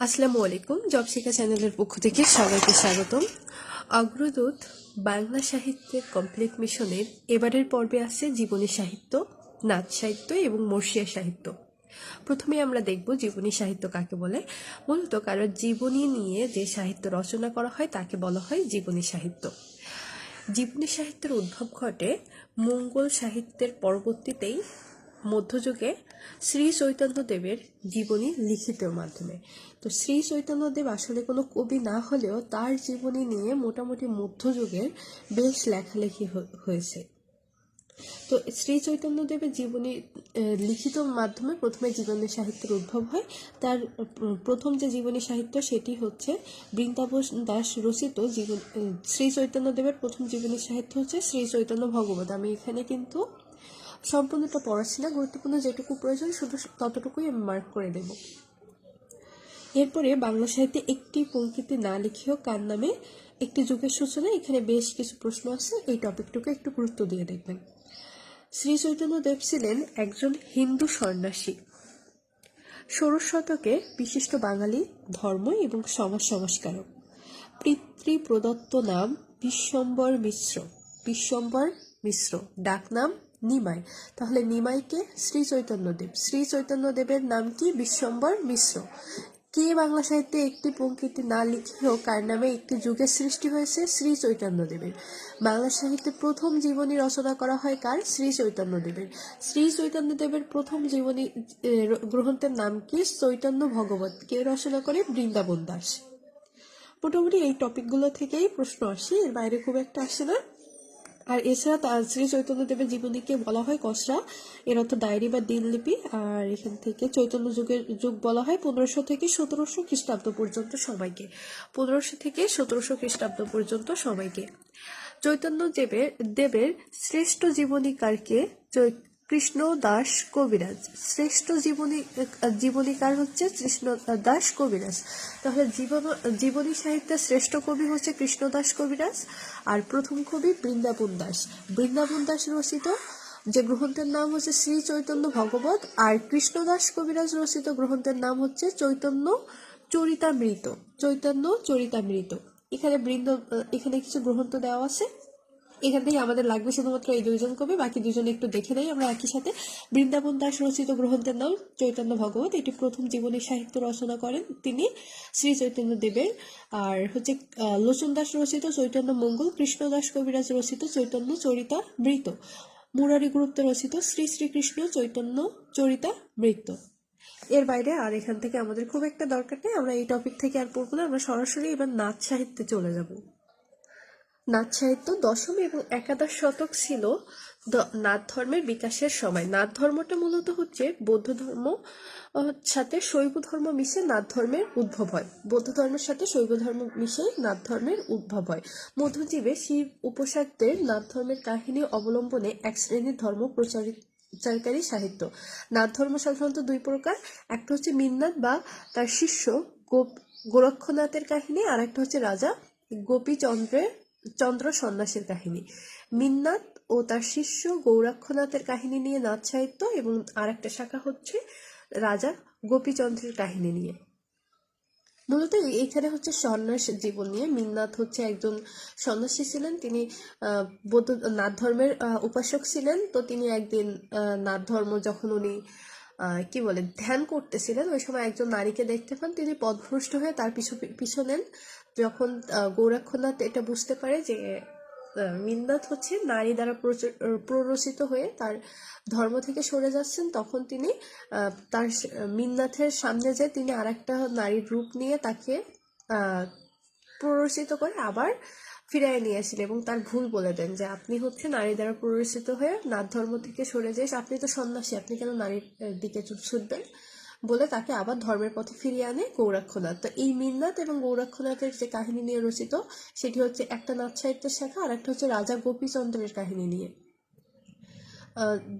আসসালামু আলাইকুম, জব শিক্ষা চ্যানেলের পক্ষ থেকে সবাইকে স্বাগতম। অগ্রদূত বাংলা সাহিত্যের কমপ্লিট মিশনের এবারের পর্বে আছে জীবনী সাহিত্য, নাচ সাহিত্য এবং মর্শিয়া সাহিত্য। প্রথমে আমরা দেখব জীবনী সাহিত্য কাকে বলে। মূলত কারোর জীবনী নিয়ে যে সাহিত্য রচনা করা হয় তাকে বলা হয় জীবনী সাহিত্য। জীবনী সাহিত্যের উদ্ভব ঘটে মঙ্গল সাহিত্যের পরবর্তীতেই মধ্যযুগে শ্রী চৈতন্যদেবের জীবনী লিখিতের মাধ্যমে। তো শ্রী চৈতন্যদেব আসলে কোনো কবি না হলেও তার জীবনী নিয়ে মোটামুটি মধ্যযুগের বেশ লেখালেখি হয়েছে। তো শ্রী চৈতন্যদেবের জীবনী লিখিত মাধ্যমে প্রথমে জীবনী সাহিত্যের উদ্ভব হয়। তার প্রথম যে জীবনী সাহিত্য সেটি হচ্ছে বৃন্দাবন দাস রচিত জীবন শ্রী চৈতন্যদেবের প্রথম জীবনী সাহিত্য হচ্ছে শ্রী চৈতন্য ভগবত। আমি এখানে কিন্তু সম্পূর্ণটা পড়াচ্ছি না গুরুত্বপূর্ণ যেটুকু প্রয়োজন, শুধু ততটুকুই আমি মার্ক করে দেব। এরপরে বাংলা সাহিত্যে একটি পঙ্ক্তিতে না লিখেও কার নামে একটি যুগের সূচনা, এখানে বেশ কিছু প্রশ্ন আছে, এই টপিকটুকু একটু গুরুত্ব দিয়ে দেখবেন। শ্রী চৈতন্যদেব ছিলেন একজন হিন্দু সন্ন্যাসী। ষোড়শ শতকে বিশিষ্ট বাঙালি, ধর্ম এবং সমাজ সংস্কারক। পিতৃ প্রদত্ত নাম বিশ্বম্বর মিশ্র বিশ্বম্বর মিশ্র, ডাকনাম নিমাই। তাহলে নিমাইকে শ্রী চৈতন্যদেব শ্রী চৈতন্যদেবের নাম কি? বিশ্বম্বর মিশ্র। কে বাংলা সাহিত্যে একটি পঙ্ক্তিতে না লিখেও কার নামে একটি যুগের সৃষ্টি হয়েছে? শ্রী চৈতন্যদেবের বাংলা সাহিত্যে প্রথম জীবনী রচনা করা হয় কার? শ্রী চৈতন্যদেবের শ্রী চৈতন্যদেবের প্রথম জীবনী গ্রন্থের নাম কি? চৈতন্য ভগবত। কে রচনা করে? বৃন্দাবন দাস। মোটামুটি এই টপিকগুলো থেকেই প্রশ্ন আসে। এর বাইরে খুব একটা আসে না। আর এছাড়া তার শ্রী চৈতন্যদেবের জীবনীকে বলা হয় কসরা। এর অর্থ ডায়েরি বা দিনলিপি আর এখান থেকে চৈতন্য যুগের যুগ বলা হয় পনেরোশো থেকে সতেরোশো খ্রিস্টাব্দ পর্যন্ত সময়কে পনেরোশো থেকে সতেরোশো খ্রিস্টাব্দ পর্যন্ত সময়কে চৈতন্য দেবের দেবের শ্রেষ্ঠ জীবনীকারকে কৃষ্ণ দাস কবিরাজ। শ্রেষ্ঠ জীবনী, জীবনীকার হচ্ছে কৃষ্ণ দাস কবিরাজ। তাহলে জীবন, জীবনী সাহিত্যের শ্রেষ্ঠ কবি হচ্ছে কৃষ্ণ দাস কবিরাজ আর প্রথম কবি বৃন্দাবন দাস। বৃন্দাবন দাস রচিত, যে গ্রন্থের নাম হচ্ছে শ্রী চৈতন্য ভগবত আর কৃষ্ণদাস কবিরাজ রচিত গ্রন্থের নাম হচ্ছে চৈতন্য চরিতামৃত চৈতন্য চরিতামৃত। এখানে বৃন্দ, এখানে কিছু গ্রন্থ দেওয়া আছে। এখান থেকে আমাদের লাগবে শুধুমাত্র এই দুইজন কবি, বাকি দুজন একটু দেখে নেই, আমরা একই সাথে। বৃন্দাবন দাস রচিত গ্রন্থের নাম চৈতন্য ভগবত। এটি প্রথম জীবনী সাহিত্য রচনা করেন তিনি, শ্রী চৈতন্য দেবের। আর হচ্ছে লোচন দাস রচিত চৈতন্য মঙ্গল, কৃষ্ণ দাস কবিরাজ রচিত চৈতন্য চরিতা মৃত। মুরারি গুরুত্ব রচিত শ্রী শ্রীকৃষ্ণ চৈতন্য চরিতা মৃত। এর বাইরে আর এখান থেকে আমাদের খুব একটা দরকার নেই, আমরা এই টপিক থেকে আর পড়ব না, আমরা সরাসরি এবার নাচ সাহিত্যে চলে যাব। নাথ সাহিত্য দশম এবং একাদশ শতক ছিল নাথ ধর্মের বিকাশের সময়। নাথ ধর্মটা মূলত হচ্ছে বৌদ্ধ ধর্ম সাথে শৈব ধর্ম মিশে নাথ ধর্মের উদ্ভব হয়। বৌদ্ধ ধর্মের সাথে শৈব ধর্ম মিশে নাথ ধর্মের উদ্ভব হয়। মধ্যজীবে শিব উপাসকদের নাথ ধর্মের কাহিনী অবলম্বনে এক শ্রেণির ধর্ম প্রচারিত চারকারী সাহিত্য। নাথ ধর্ম সাধারণত দুই প্রকার, একটা হচ্ছে মিন্নাথ বা তার শিষ্য গোপ গোরক্ষনাথের কাহিনী আর একটা হচ্ছে রাজা গোপীচন্দ্রের চন্দ্র সন্ন্যাসের কাহিনী। মিন্নাথ ও তার শিষ্য গৌরাক্ষনাথের কাহিনী নিয়ে নাথ সাহিত্য এবং আর একটা শাখা হচ্ছে রাজা গোপীচন্দ্রের কাহিনী নিয়ে। মূলত এখানে হচ্ছে সন্ন্যাস জীবন নিয়ে। মিন্নাথ হচ্ছে একজন সন্ন্যাসী ছিলেন, তিনি বৌদ্ধ নাথ ধর্মের উপাসক ছিলেন। তো তিনি একদিন নাথ ধর্ম যখন উনি কি বলে, ধ্যান করতেছিলেন, ওই সময় একজন নারীকে দেখতে পান। তিনি পদভ্রষ্ট হয়ে তার পিছু পিছু নেন। যখন গৌরাক্ষনাথ এটা বুঝতে পারে যে মিন্নাথ হচ্ছে নারী দ্বারা প্ররোচিত হয়ে তার ধর্ম থেকে সরে যাচ্ছেন, তখন তিনি তার মিন্নাথের সামনে যে তিনি আরেকটা নারীর রূপ নিয়ে তাকে প্ররোচিত করে আবার ফিরায় নিয়ে আসেন এবং তার ভুল বলে দেন যে আপনি হচ্ছে নারী দ্বারা প্ররোচিত হয়ে নাথ ধর্ম থেকে সরে যাই আপনি তো সন্ন্যাসী, আপনি কেন নারীর দিকে ছুট- ছুটবেন? বলে তাকে আবার ধর্মের পথে ফিরিয়ে আনে গৌরাক্ষনাথ তো এই মিন্নাথ এবং গৌরাক্ষনাথের যে কাহিনী নিয়ে রচিত, সেটি হচ্ছে একটা নাথ সাহিত্যের শাখা, আর একটা হচ্ছে রাজা গোপীচন্দ্রের কাহিনী নিয়ে।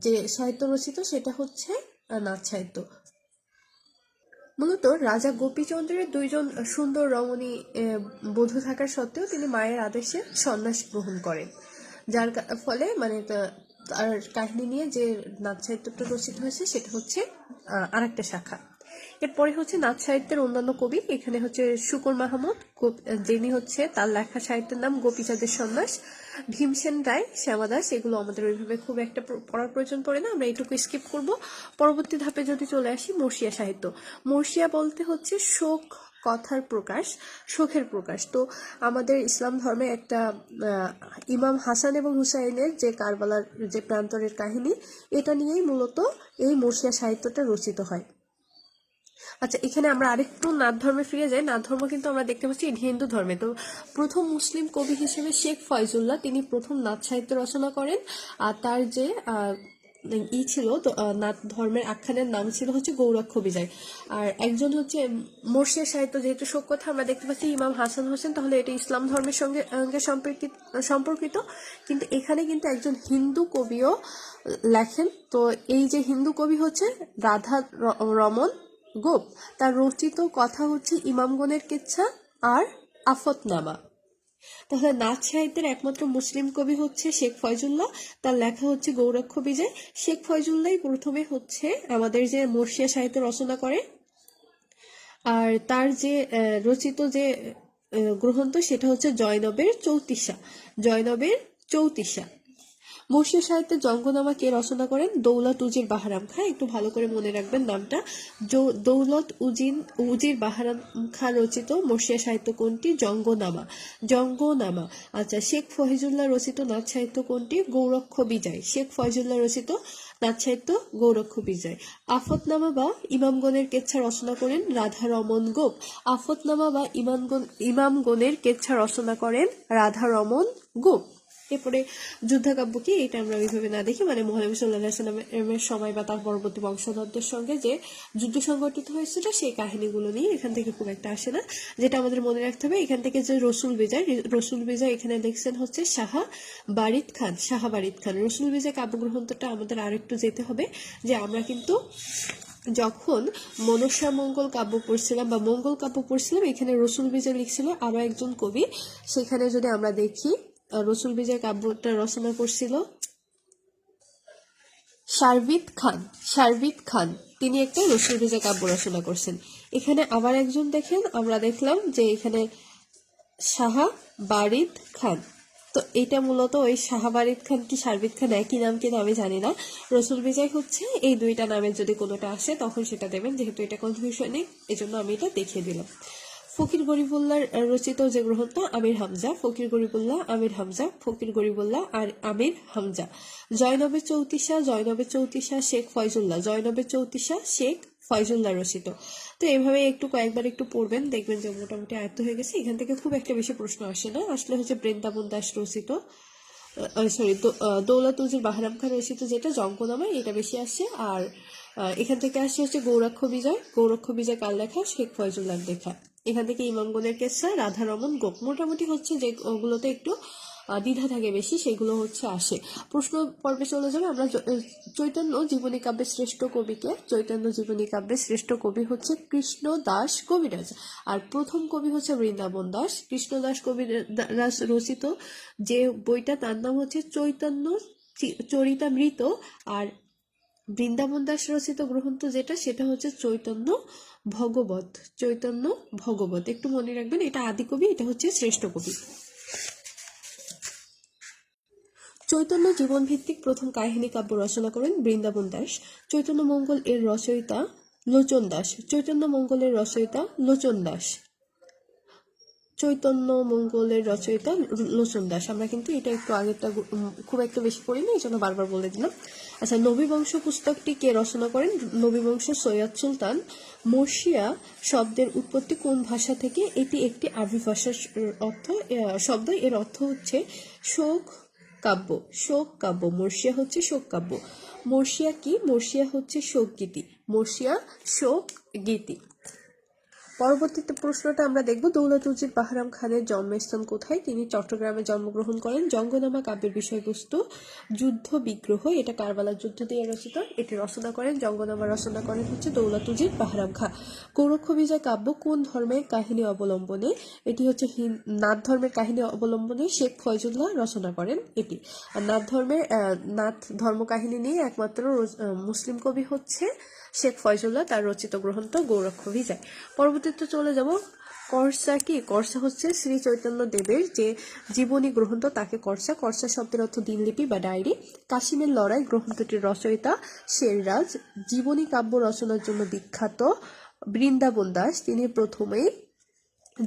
যে সাহিত্য রচিত, সেটা হচ্ছে নাথ সাহিত্য। মূলত রাজা গোপীচন্দ্রের দুইজন সুন্দর রমণী বধূ থাকার সত্ত্বেও তিনি মায়ের আদেশে সন্ন্যাস গ্রহণ করেন। যার ফলে মানে তার কাহিনী নিয়ে যে নাচ সাহিত্যটা রচিত হয়েছে, সেটা হচ্ছে আরেকটা শাখা। এরপরে হচ্ছে নাচ সাহিত্যের অন্যান্য কবি, এখানে হচ্ছে শুকুর মাহমুদ যিনি হচ্ছে তার লেখা সাহিত্যের নাম গোপীচাঁদের সন্ন্যাস, ভীমসেন রায়, শ্যামা দাস, এগুলো আমাদের ওইভাবে খুব একটা পড়ার প্রয়োজন পড়ে না, আমরা এইটুকু স্কিপ করব। পরবর্তী ধাপে যদি চলে আসি, মর্শিয়া সাহিত্য। মর্শিয়া বলতে হচ্ছে শোক কথার প্রকাশ, শোকের প্রকাশ। তো আমাদের ইসলাম ধর্মে একটা ইমাম হাসান এবং হুসাইনের যে কারবালার যে প্রান্তরের কাহিনী, এটা নিয়েই মূলত এই মর্শিয়া সাহিত্যটা রচিত হয়। আচ্ছা এখানে আমরা আরেকটু নাথ ধর্মে ফিরে যাই। নাথ ধর্ম কিন্তু আমরা দেখতে পাচ্ছি হিন্দু ধর্মে। তো প্রথম মুসলিম কবি হিসেবে শেখ ফয়জুল্লাহ, তিনি প্রথম নাথ সাহিত্য রচনা করেন। আর তার যে ই ছিল তো নাথ ধর্মের আখ্যানের নাম ছিল হচ্ছে গৌরক্ষ বিজয়। আর একজন হচ্ছে মোর্শিয়া সাহিত্য যেহেতু শোক কথা, আমরা দেখতে পাচ্ছি ইমাম হাসান হোসেন, তাহলে এটা ইসলাম ধর্মের সঙ্গে সঙ্গে সম্পর্কিত সম্পর্কিত। কিন্তু এখানে কিন্তু একজন হিন্দু কবিও লেখেন। তো এই যে হিন্দু কবি হচ্ছে রাধা রমন গোপ, তার রচিত কথা হচ্ছে ইমামগণের কেচ্ছা আর আফতনামা। তাহলে নাচ সাহিত্যের একমাত্র মুসলিম কবি হচ্ছে শেখ ফয়জুল্লাহ। তার লেখা হচ্ছে গৌরক্ষ বিজয়। শেখ ফয়জুল্লাহ প্রথমে হচ্ছে আমাদের যে মর্শিয়া সাহিত্য রচনা করে। আর তার যে রচিত যে গ্রন্থ সেটা হচ্ছে জয়নবের চৌতিসা জয়নবের চৌতিসা মর্শিয়া সাহিত্যের জঙ্গনামা কে রচনা করেন দৌলত উজির বাহারাম খা। একটু ভালো করে মনে রাখবেন নামটা। দৌলত উজিন উজির বাহারাম খা রচিত মর্শিয়া সাহিত্য কোনটি? জঙ্গনামা। জঙ্গনামা। আচ্ছা শেখ ফহিজুল্লাহ রচিত নাচ সাহিত্য কোনটি? গৌরক্ষ বিজয়। শেখ ফয়জুল্লাহ রচিত নাচ সাহিত্য গৌরক্ষ বিজয়। আফতনামা বা ইমামগণের কেচ্ছা রচনা করেন রাধা রমন গোপ। আফতনামা বা ইমামগণ ইমামগণের কেচ্ছা রচনা করেন রাধা রমন গোপ। এরপরে যুদ্ধকাব্য কি, এটা আমরা ওইভাবে না দেখি মানে মহানবী সাল্লাহ সাল্লামের সময় বা তার পরবর্তী বংশধরদের সঙ্গে যে যুদ্ধ সংগঠিত হয়েছিল সেই কাহিনীগুলো নিয়ে এখান থেকে খুব একটা আসে না। যেটা আমাদের মনে রাখতে হবে, এখান থেকে যে রসুল বিজয় রসুল বিজয় এখানে দেখছেন হচ্ছে শাহা বারিদ খান, শাহা বারিদ খান। রসুল বিজয় কাব্যগ্রন্থটা আমাদের আরেকটু যেতে হবে, যে আমরা কিন্তু যখন মনসা মঙ্গল কাব্য পড়ছিলাম বা মঙ্গল কাব্য পড়ছিলাম, এখানে রসুল বিজয় লিখছিল আরও একজন কবি। সেখানে যদি আমরা দেখি রসুল বিজয় কাব্যটা রচনা করছিল শারবিত খান শারবিত খান, তিনি একটা রসুল বিজয় কাব্য রচনা করছেন। এখানে আবার একজন দেখেন, আমরা দেখলাম যে এখানে শাহা বারিদ খান। তো এটা মূলত ওই শাহাবারিদ খান কি শারবিদ খান একই নাম কিনা আমি জানি না। রসুল বিজয় হচ্ছে, এই দুইটা নামের যদি কোনোটা আসে, তখন সেটা দেবেন, যেহেতু এটা কনফিউশনে এই জন্য আমি এটা দেখিয়ে দিলাম। ফকির গরিবুল্লাহর আহ, রচিত যে গ্রন্থ আমির হামজা ফকির গরিবুল্লাহ আমির হামজা ফকির গরিবুল্লাহ আর আমির হামজা। জয়নবের চৌতিসা জয়নবের চৌতিসা শেখ ফয়জুল্লাহ। জয়নবের চৌতিসা শেখ ফয়জুল্লাহ রচিত। তো এভাবে একটু কয়েকবার একটু পড়বেন দেখবেন যে মোটামুটি আয়ত্ত হয়ে গেছে। এখান থেকে খুব একটা বেশি প্রশ্ন আসে না। আসলে হচ্ছে বৃন্দাবন দাস রচিত সরি দৌলত উজির বাহারাম খান রচিত যেটা জঙ্কনামা এটা বেশি আসছে আর এখান থেকে আসছে হচ্ছে গৌরাক্ষ বিজয়। গৌরক্ষ বিজয় কাল লেখা? শেখ ফয়জুল্লাহ লেখা। এখান থেকে ইমামগণের কেসা রাধারমন, গোপ। মোটামুটি হচ্ছে যে ওগুলোতে একটু দ্বিধা থাকে বেশি, সেগুলো হচ্ছে আসে। প্রশ্ন পর্বে চলে যাবে, আমরা চৈতন্য জীবনী কাব্যের শ্রেষ্ঠ কবিকে, চৈতন্য জীবনী কাব্যের শ্রেষ্ঠ কবি হচ্ছে কৃষ্ণ দাস কবিরাজ। আর প্রথম কবি হচ্ছে বৃন্দাবন দাস। কৃষ্ণ দাস কবিরাজ রচিত যে বইটা, তার নাম হচ্ছে চৈতন্য চরিতামৃত। আর বৃন্দাবন দাস রচিত গ্রন্থ যেটা, সেটা হচ্ছে চৈতন্য ভগবত চৈতন্য ভগবত। একটু মনে রাখবেন, এটা আদি কবি, এটা হচ্ছে শ্রেষ্ঠ কবি। চৈতন্য জীবন ভিত্তিক প্রথম কাহিনী কাব্য রচনা করেন বৃন্দাবন দাস। চৈতন্য মঙ্গল এর রচয়িতা লোচন দাস। চৈতন্য মঙ্গলের রচয়িতা লোচন দাস। চৈতন্য, মঙ্গলের রচয়িতা লোচন দাস। আমরা কিন্তু এটা একটু আগেরটা খুব একটা বেশি পড়িনি এই জন্য বারবার বলে দিলাম। আচ্ছা নবীবংশ পুস্তকটি কে রচনা করেন? নবীবংশ সৈয়দ সুলতান। মর্শিয়া শব্দের উৎপত্তি কোন ভাষা থেকে? এটি একটি আরবি ভাষার অর্থ শব্দ। এর অর্থ হচ্ছে শোক কাব্য শোক কাব্য। মর্শিয়া হচ্ছে শোক কাব্য। মর্শিয়া কি? মর্শিয়া হচ্ছে শোক গীতি। মর্শিয়া শোক গীতি। পরবর্তীতে প্রশ্নটা আমরা দেখব দৌলতুজির বাহরাম খানের জন্মস্থান কোথায়? তিনি চট্টগ্রামে জন্মগ্রহণ করেন। জঙ্গনামা কাব্যের বিষয়বস্তু, যুদ্ধ বিগ্রহ, এটা কারবালার যুদ্ধ দিয়ে রচিত, এটি রচনা করেন, জঙ্গনামা রচনা করেন হচ্ছে দৌলতুজির বাহারাম খা। গৌরক্ষ বিজয় কাব্য কোন ধর্মের কাহিনী অবলম্বনে? এটি হচ্ছে নাথ ধর্মের কাহিনী অবলম্বনে শেখ ফয়জুল্লাহ রচনা করেন এটি। আর নাথ ধর্মের নাথ ধর্ম কাহিনী নিয়ে একমাত্র মুসলিম কবি হচ্ছে শেখ ফয়জুল্লাহ তার রচিত গ্রন্থ গৌরক্ষ বিজয়। পরবর্তীতে চলে যাব কর্সা কি? কর্সা হচ্ছে শ্রী চৈতন্য দেবের যে জীবনী গ্রন্থ, তাকে কর্সা। কর্সা শব্দের অর্থ দিনলিপি বা ডায়েরি। কাশিমের লড়াই গ্রন্থটির রচয়িতা শেররাজ। জীবনী কাব্য রচনার জন্য বিখ্যাত বৃন্দাবন দাস। তিনি প্রথমেই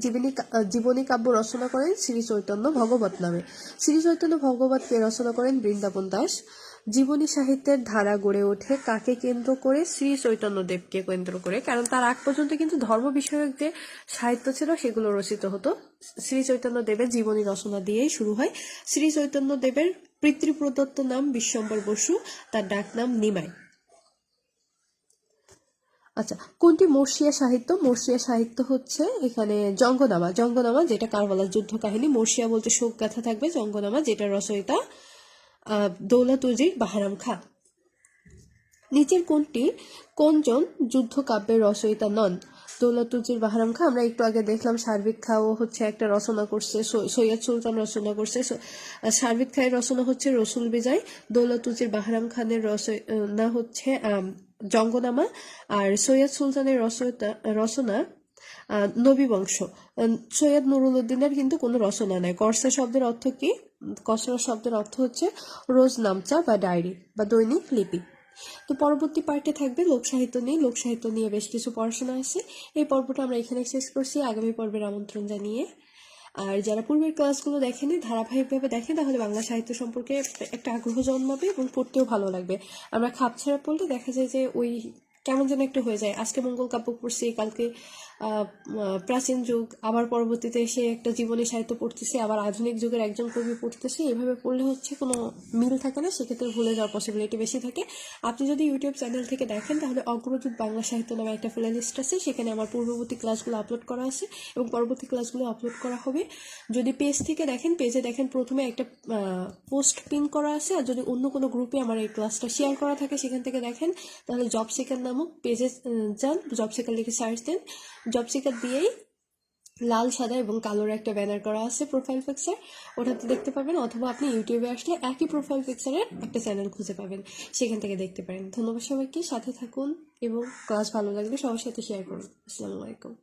জীবনী জীবনী কাব্য রচনা করেন শ্রী চৈতন্য ভগবত নামে। শ্রী চৈতন্য ভগবতকে রচনা করেন বৃন্দাবন দাস। জীবনী সাহিত্যের ধারা গড়ে ওঠে কাকে কেন্দ্র করে? শ্রী চৈতন্য দেবকে কেন্দ্র করে। কারণ তার আগ পর্যন্ত কিন্তু ধর্ম বিষয়ক যে সাহিত্য ছিল, সেগুলো রচিত হতো। শ্রী চৈতন্য দেবের জীবনী রচনা দিয়েই শুরু হয়। শ্রী চৈতন্য দেবের পিতৃপ্রদত্ত নাম বিশ্বম্বর বসু, তার ডাক নাম নিমাই। আচ্ছা কোনটি মর্শিয়া সাহিত্য? মর্শিয়া সাহিত্য হচ্ছে এখানে জঙ্গনামা। জঙ্গনামা, যেটা কারবালার যুদ্ধ কাহিনী মর্শিয়া বলতে শোক গাথা থাকবে। জঙ্গনামা, যেটা রচয়িতা দৌলত উজির বাহারাম খা। নিচের কোনটি কোনজন যুদ্ধ কাব্যের রচয়িতা নন? দৌলতুজির বাহারাম খা, আমরা একটু আগে দেখলাম সার্বিক খাও হচ্ছে একটা রচনা করছে সৈয়দ সুলতান রচনা করছে সার্বিক খায়ের রচনা হচ্ছে রসুল বিজয়, দৌলতুজির বাহারাম খানের রচনা হচ্ছে জঙ্গনামা, আর সৈয়দ সুলতানের রচয়িতা, রচনা নবী বংশ। সৈয়দ নুরুল উদ্দিনের কিন্তু কোনো রচনা নাই। কর্সা শব্দের অর্থ কি? কসরা শব্দের অর্থ হচ্ছে রোজ নামচা বা ডায়েরি বা দৈনিক লিপি। তো পরবর্তী পার্টে থাকবে লোক সাহিত্য নিয়ে। লোক সাহিত্য নিয়ে বেশ কিছু পড়াশোনা আছে। এই পর্বটা আমরা এখানে শেষ করছি। আগামী পর্বের আমন্ত্রণ জানিয়ে। আর যারা পূর্বের ক্লাসগুলো দেখেনি, ধারাবাহিকভাবে দেখেন, তাহলে বাংলা সাহিত্য সম্পর্কে একটা আগ্রহ জন্মাবে এবং পড়তেও ভালো লাগবে। আমরা খাপ ছাড়া পড়লে দেখা যায় যে ওই কেমন যেন একটা হয়ে যায়। আজকে মঙ্গল কাব্য পড়ছি, কালকে প্রাচীন যুগ, আবার পরবর্তীতে এসে একটা জীবনী সাহিত্য পড়তেছে, আবার আধুনিক যুগের একজন কবি পড়তেছে। এভাবে পড়লে হচ্ছে কোনো মিল থাকে না, সেক্ষেত্রে ভুলে যাওয়ার পসিবিলিটি বেশি থাকে। আপনি যদি ইউটিউব চ্যানেল থেকে দেখেন, তাহলে অগ্রদূত বাংলা সাহিত্য নামে একটা প্লে লিস্ট আছে, সেখানে আমার পূর্ববর্তী ক্লাসগুলো আপলোড করা আছে এবং পরবর্তী ক্লাসগুলো আপলোড করা হবে। যদি পেজ থেকে দেখেন পেজে দেখেন প্রথমে একটা পোস্ট পিন করা আছে, আর যদি অন্য কোনো গ্রুপে আমার এই ক্লাসটা শেয়ার করা থাকে সেখান থেকে দেখেন, তাহলে জব সেকার নামক পেজে যান জব সেকার লিখে সার্চ দেন। জব সেকার দিয়েই লাল, সাদা এবং কালোর একটা ব্যানার করা আছে প্রোফাইল পিকচার ওটাতে দেখতে পাবেন অথবা আপনি ইউটিউবে আসলে একই প্রোফাইল পিকচারের একটা চ্যানেল খুঁজে পাবেন। সেখান থেকে দেখতে পারেন। ধন্যবাদ সবাইকে। সাথে থাকুন এবং ক্লাস ভালো লাগলে সবার সাথে শেয়ার করুন। আসসালামু আলাইকুম।